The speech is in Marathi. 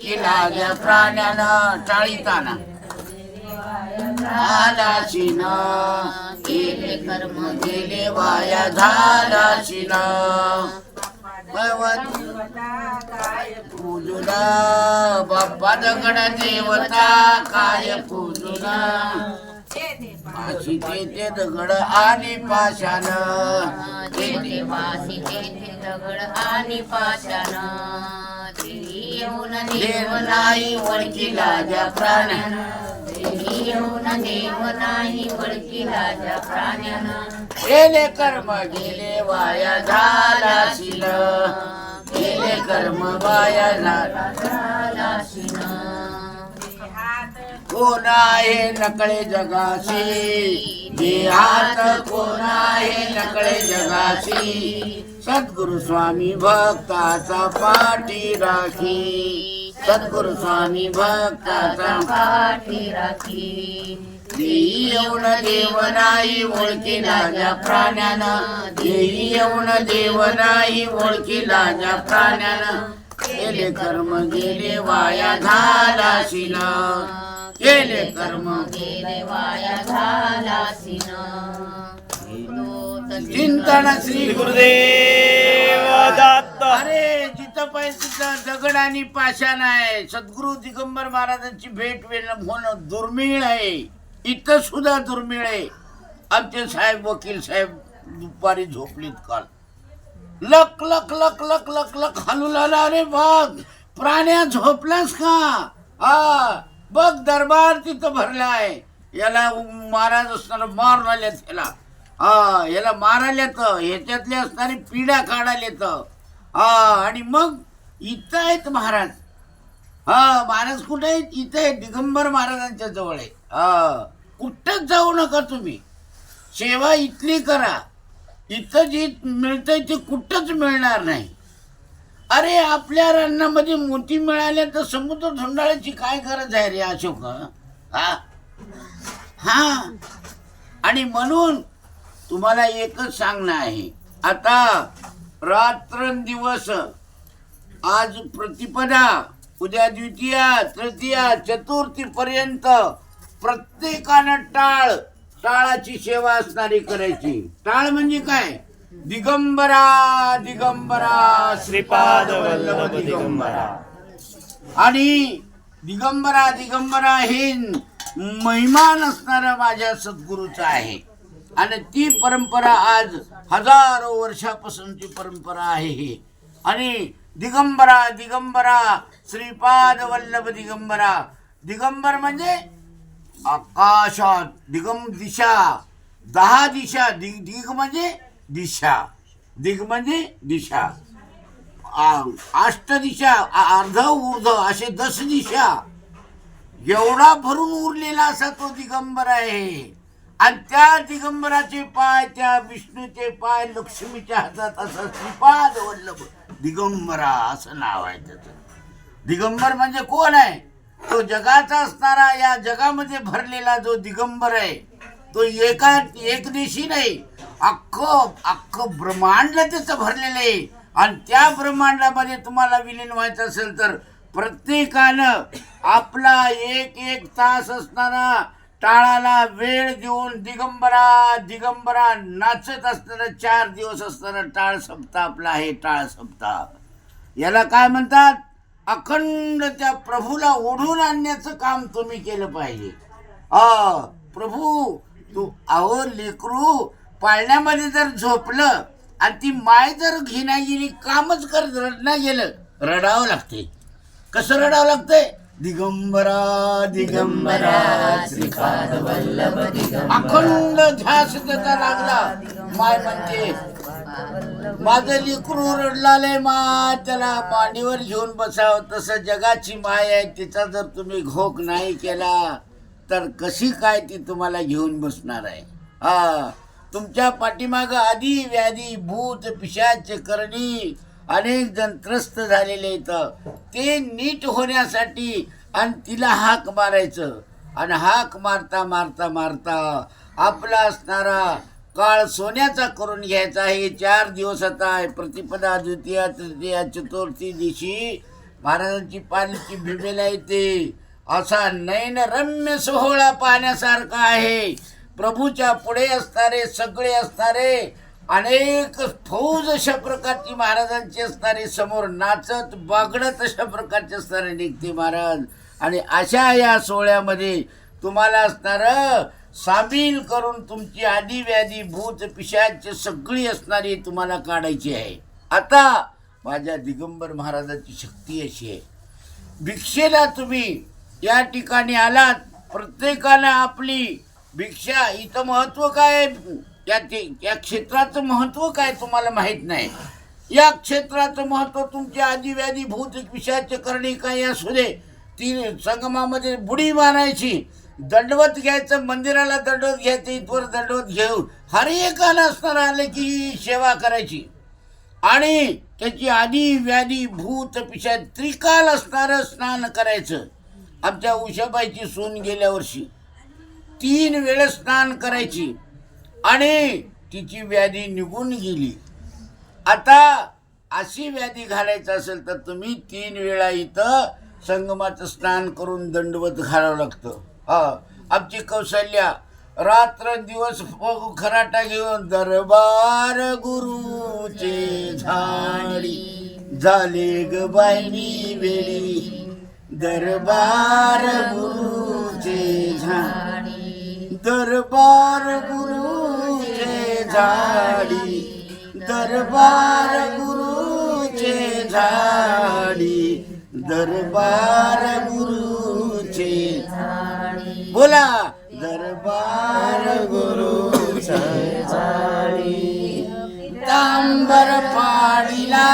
किलाल्या प्राण्यानं टाळीताना झालाशीन केले कर्म गेले वाया झालाशीन. पूजुला बाप्पा दगड देवता काय पूजुला पाशी ते दगड आणि पाशान तेथे पाशी तेथे दगड आणि पाषाण. येऊन देव नाही ओळखीला ज्या प्राण्यानं येऊन देव नाही ज्या प्राण्यानं गेले कर्म गेले वाया झालाशील. गेले कर्म वाया झाला शिल कोण आहे नकळे जगाशी? देहात कोण सगळे जगाशी सद्गुरु स्वामी भक्ताचा पाठी राखी. सद्गुरु स्वामी भक्ताचा पाठी राखी. देही येऊन देव नाही ओळखीला ज्या प्राण्यानं. देही येऊन देव नाही ओळखीला ज्या प्राण्यानं. गेले कर्म गेले वाया झालाशील गेले कर्म गेले वाया झालाशीन चिंतन श्री गुरुदेव दत्त. अरे जिथं पाहिजे तिथं दगड आणि पाषाण आहे सद्गुरु दिगंबर महाराजांची भेट वेळ- होणं दुर्मिळ आहे. इथं सुद्धा दुर्मिळ आहे. आमचे साहेब वकील साहेब दुपारी झोपलीत काल. लक लक लक लक लक लक हलू लागला अरे बघ प्राण्या झोपलास का? हा बघ दरबार तिथं भरलाय. याला महाराज असणार मारून आले त्याला. हा याला मारायला येतं. ह्याच्यातले असणारी पिढ्या काढायला येतं. हा आणि मग इथं आहेत महाराज. हा महाराज कुठे आहेत? इथं आहे दिगंबर महाराजांच्या जवळ आहे. हा कुठंच जाऊ नका तुम्ही. सेवा इथली करा. इथं जी मिळतंय ते कुठंच मिळणार नाही. अरे आपल्या रानामध्ये मोती मिळाल्या तर समुद्र धुंडाळ्याची काय गरज आहे रे अशोक? हा? हा? आणि म्हणून तुम्हाला एकच सांगणं आहे. आता रात्रंदिवस आज प्रतिपदा उद्या द्वितीया तृतीया चतुर्थी पर्यंत प्रत्येकानं टाळ टाळाची सेवा असणारी करायची. टाळ म्हणजे काय? दिगंबरा दिगंबरा श्रीपाद वल्लभ दिगंबरा. आणि दिगंबरा दिगंबरा हे महिमान असणारा माझ्या सद्गुरूचा आहे. आणि ती परंपरा आज हजारो वर्षापासूनची परंपरा आहे ही. आणि दिगंबरा दिगंबरा श्रीपाद वल्लभ दिगंबरा. दिगंबर म्हणजे आकाशात दिगम दिशा दहा दिशा दिग दिग म्हणजे दिशा दिग म्हणजे दिशा. आ- अष्ट दिशा अर्ध ऊर्ध असे दस दिशा. एवढा भरून उरलेला असा तो दिगंबर आहे. आणि त्या दिगंबराचे पाय त्या विष्णूचे पाय लक्ष्मीच्या हातात असं श्रीपाद वल्लभ दिगंबरा असं नाव आहे त्याचं. दिगंबर म्हणजे कोण आहे? तो जगाचा असणारा या जगामध्ये भरलेला जो दिगंबर आहे तो एका एकदेशी नाही अख्खं अख्खं ब्रह्मांड त्याचं भरलेलं आहे. आणि त्या ब्रह्मांडामध्ये तुम्हाला विलीन व्हायचं असेल तर प्रत्येकानं आपला एक एक तास असणारा टाळाला वेळ देऊन दिगंबरा दिगंबरा नाचत असताना चार दिवस असताना टाळ सप्ताह आपला आहे टाळ सप्ताह. याला काय म्हणतात? अखंड त्या प्रभूला ओढून आणण्याचं काम तुम्ही केलं पाहिजे. अ प्रभू तू अहो लेकरू पाळण्यामध्ये जर झोपलं आणि ती माय जर घेण्या गेली कामच करत रडणं गेलं रडावं लागते कसं रडावं लागतंय? दिगंबरा दिगंबरा श्रीपाद वल्लभ अखंड ध्यास त्याचा लागला. माय म्हणते माझं लिकरू रडलालय मा. त्याला मांडीवर घेऊन बसावं. तसं जगाची माय आहे. तिचा जर तुम्ही घोक नाही केला तर कशी काय ती तुम्हाला घेऊन बसणार आहे? हा. तुमच्या पाठीमाग आधी व्याधी भूत पिशाच करणी अनेक जण त्रस्त झालेले इथं ते नीट होण्यासाठी आणि तिला हाक मारायचं. आणि हाक मारता मारता मारता आपला असणारा काळ सोन्याचा करून घ्यायचा हे चार दिवस आता आहे. प्रतिपदा द्वितीया तृतीया चतुर्थी दिवशी महाराजांची पालखी भीमेला येते. असा नयनरम्य सोहळा पाहण्यासारखा आहे. प्रभूच्या पुढे असणारे सगळे असणारे अनेक फौज अशा प्रकारची महाराजांची असणारी समोर नाचत बागडत अशा प्रकारचे असणारे निघते महाराज. आणि अशा या सोहळ्यामध्ये तुम्हाला असणारं सामील करून तुमची आधी व्याधी भूत पिशाची सगळी असणारी तुम्हाला काढायची आहे. आता माझ्या दिगंबर महाराजाची शक्ती अशी आहे. भिक्षेला तुम्ही या ठिकाणी आलात. प्रत्येकानं आपली भिक्षा इथं महत्त्व काय आहे? त्या या क्षेत्राचं महत्त्व काय तुम्हाला माहीत नाही? या क्षेत्राचं महत्त्व तुमच्या आदिव्याधी भूत विषयाचे करणे काही असू दे. ती संगमामध्ये बुडी मारायची. दंडवत घ्यायचं मंदिराला दंडवत घ्यायचं इथवर दंडवत घेऊन हर एकाला असणार आले की सेवा करायची. आणि त्याची आधी व्याधी भूत पिशा त्रिकाल असणारं स्नान करायचं. आमच्या उषाबाईची सून गेल्या वर्षी. तीन वेळेस स्नान करायची. आणि तिची व्याधी निघून गेली. आता अशी व्याधी घालायचं असेल तर तुम्ही तीन वेळा इथं संगमाचं स्नान करून दंडवत घालावं लागतं. हा आमची कौशल्या रात्र दिवस खराटा घेऊन दरबार गुरुचे झाडी झाले ग बाईनी वेळी दरबार गुरुचे झाडी दरबार गुरुचे दरबार गुरुचे झाडी दरबार गुरुचे बोला दरबार गुरुचे झाडी. तांबर पाडीला